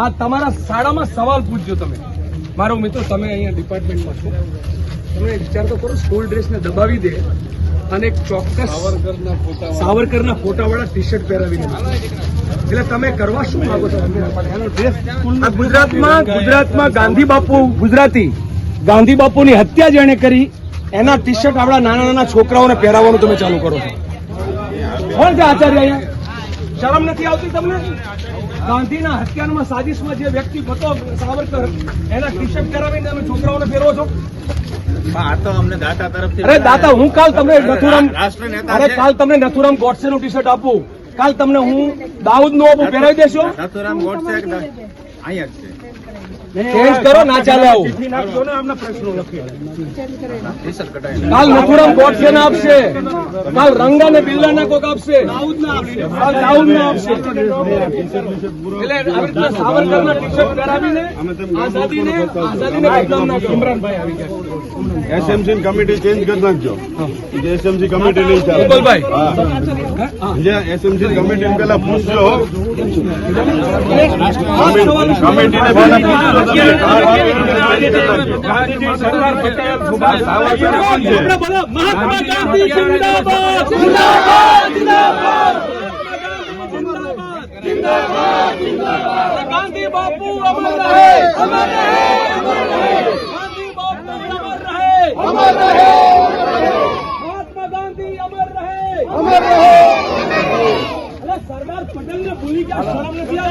આ તમારા શાળામાં સવાલ પૂછજો તમે. મારો મિત્રો તમે અહીંયા ડિપાર્ટમેન્ટમાં છો. તમે વિચાર તો કરો સ્કૂલ ડ્રેસને દબાવી દે અને ચોક્કસ સાવરકરના ફોટાવાળા ટી શર્ટ પહેરાવીને એટલે તમે કરવા શું માંગો છો? ગુજરાતમાં ગુજરાતમાં ગાંધી બાપુ ગુજરાતી. ગાંધી બાપુની હત્યા જેણે કરી એના ટી શર્ટ આપણા નાના નાના છોકરાઓને પહેરાવવાનું તમે ચાલુ કરો છો. કોણ છે આચાર્ય અહીંયા? શરમ નથી આવતી તમને? ગાંધીના હત્યામાં સાજિશમાં જે વ્યક્તિ હતો સાવરકર એના ટી શર્ટ પહેરાવીને તમે છોકરાઓને ફેરવો છો? અમને દાતા દાદા હું કાલ તમને નથુરામ અરે કાલ તમને નથુરામ ગોડસે નું ટી શર્ટ આપું. કાલ તમને હું દાઉદનું આપું પહેરાવી દેશો? નથુરામ ગોડસે અહીંયા છે. ચેન્જ કરો ના ચાલે આવું. કાલ નથુરામ ગોડસે ના આપશે. કાલ રંગા ને બિલ્લા ના કોક આપશે. કાલ દાઉદ ના આપશે. એટલે આવી રીતના સાવરકરના ટી શર્ટ પહેરાવીને આઝાદીને આઝાદીને બદનામ ના ઇમરાનભાઈ આવી ગયા. એસએમસી કમિટી ચેન્જ કરી નાખજો. જે એસએમસી કમિટી નહીં ચાલે. ગોપાલભાઈ. જે એસએમસી કમિટી પેલા પૂછજો. કમિટીને પહેલા बोला महात्मा गांधी अमर रहे अमर रहे महात्मा गांधी अमर रहे अमर रहे પટેલ ભૂલી ગયા